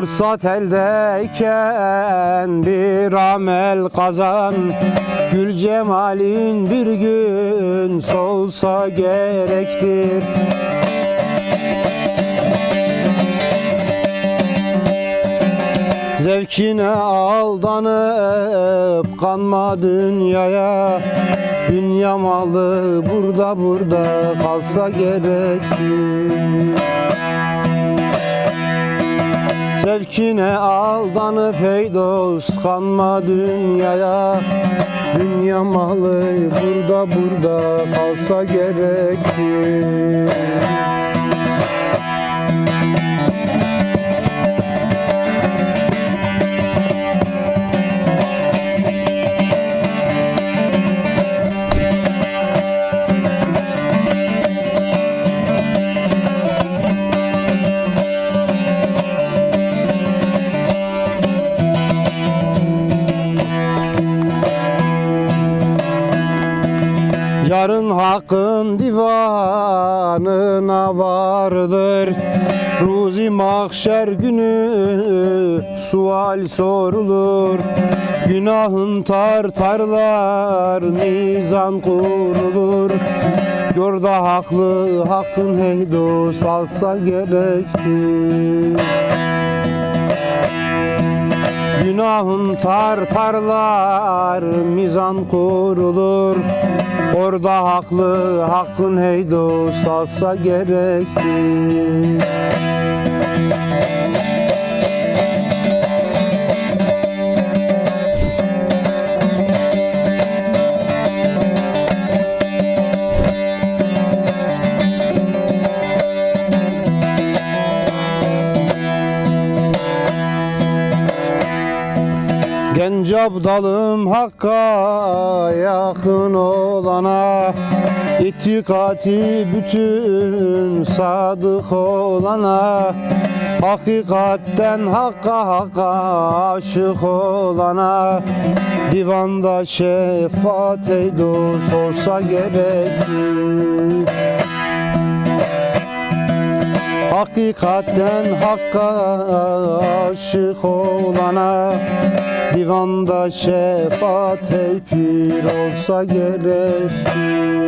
Fırsat eldeyken bir amel kazan. Gül cemalin bir gün solsa gerektir. Zevkine aldanıp kanma dünyaya. Dünya malı burada burada kalsa gerektir Zevkine aldanıp hey dost kanma dünyaya. Dünya malı burada burada kalsa gerektir Yarın hakkın divanına vardır. Ruzi mahşer günü sual sorulur. Günahın tartarlar mizan kurulur. Yorda haklı hakkın hey dost alsa gerektir Günahın tartarlar mizan kurulur. Orada haklı hakkın hey dost alsa gerektir Genç abdalım Hakk'a yakın olana İtikati bütün sadık olana Hakikatten Hakk'a Hakk'a aşık olana. Divanda şefaat ey dost olsa gerekir Hakikatten hakka aşık olana Divanda şefaat hey pir olsa gerekir